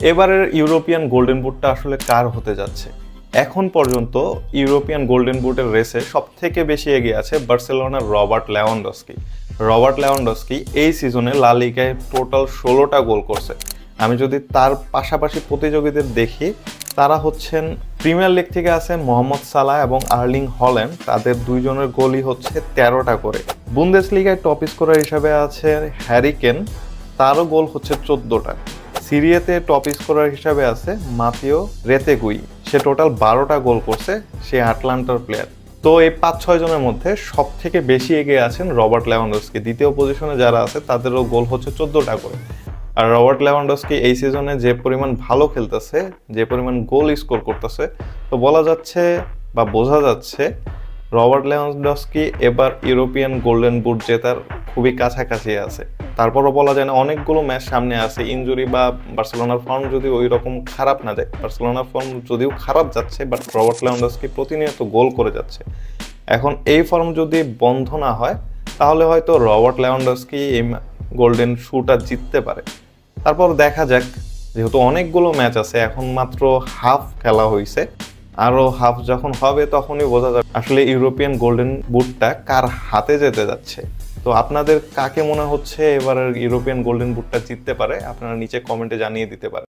এবারের European golden বুটটা আসলে কার হতে যাচ্ছে? এখন পর্যন্ত ইউরোপিয়ান গোল্ডেন বুটের রেসে সব থেকে বেশি এগিয়ে আছে বার্সেলোনার রবার্ট লেওয়ান্ডস্কি। রবার্ট লেওয়ান্ডস্কি এই সিজনে লা লিগায় টোটাল ষোলোটা গোল করছে। আমি যদি তার পাশাপাশি প্রতিযোগীদের দেখি, তারা হচ্ছেন প্রিমিয়ার লিগ থেকে আছেন মোহাম্মদ সালাহ এবং আর্লিং হল্যান্ড। তাদের দুইজনের গোলই হচ্ছে তেরোটা করে। বুন্দেস লিগায় টপ স্কোরার হিসাবে আছে হ্যারিকেন তারও গোল হচ্ছে চোদ্দোটা। সিরিয়াতে টপ স্কোরার হিসাবে আছে মাতিও রেতেগুই। সে টোটাল বারোটা গোল করছে সে আটলান্টার প্লেয়ার তো এই পাঁচ ছয় জনের মধ্যে সব থেকে বেশি এগিয়ে আছেন রবার্ট লেভানডস্কি। দ্বিতীয় পজিশনে যারা আছে, তাদেরও গোল হচ্ছে চোদ্দোটা করে। আর রবার্ট লেভানডস্কি এই সিজনে যে পরিমাণ ভালো খেলতেছে, যে পরিমাণ গোল স্কোর করতেছে, তো বলা যাচ্ছে বা বোঝা যাচ্ছে রবার্ট লেভানডস্কি এবার ইউরোপিয়ান গোল্ডেন বুট জেতার খুবই কাছাকাছি আছে। তারপরও বলা যায় না, অনেকগুলো ম্যাচ সামনে আছে ইনজুরি বা বার্সেলোনার ফর্ম যদি ওই রকম খারাপ না যায় বার্সেলোনার ফর্ম যদিও খারাপ যাচ্ছে বাট রবার্ট লেভানডস্কি প্রতিনিয়ত গোল করে যাচ্ছে। এখন এই ফর্ম যদি বন্ধ না হয়, তাহলে হয়তো রবার্ট লেভানডস্কি এই গোল্ডেন শুটা জিততে পারে। তারপর দেখা যাক, যেহেতু অনেকগুলো ম্যাচ আছে, এখন মাত্র হাফ খেলা হয়েছে আরও হাফ যখন হবে তখনই বোঝা যাবে। আসলে ইউরোপিয়ান গোল্ডেন বুটটা কার হাতে যেতে যাচ্ছে? তো আপনাদের কাকে মনে হচ্ছে এবার ইউরোপিয়ান গোল্ডেন বুটটা জিততে পারে? আপনারা নিচে কমেন্টে জানিয়ে দিতে পারেন।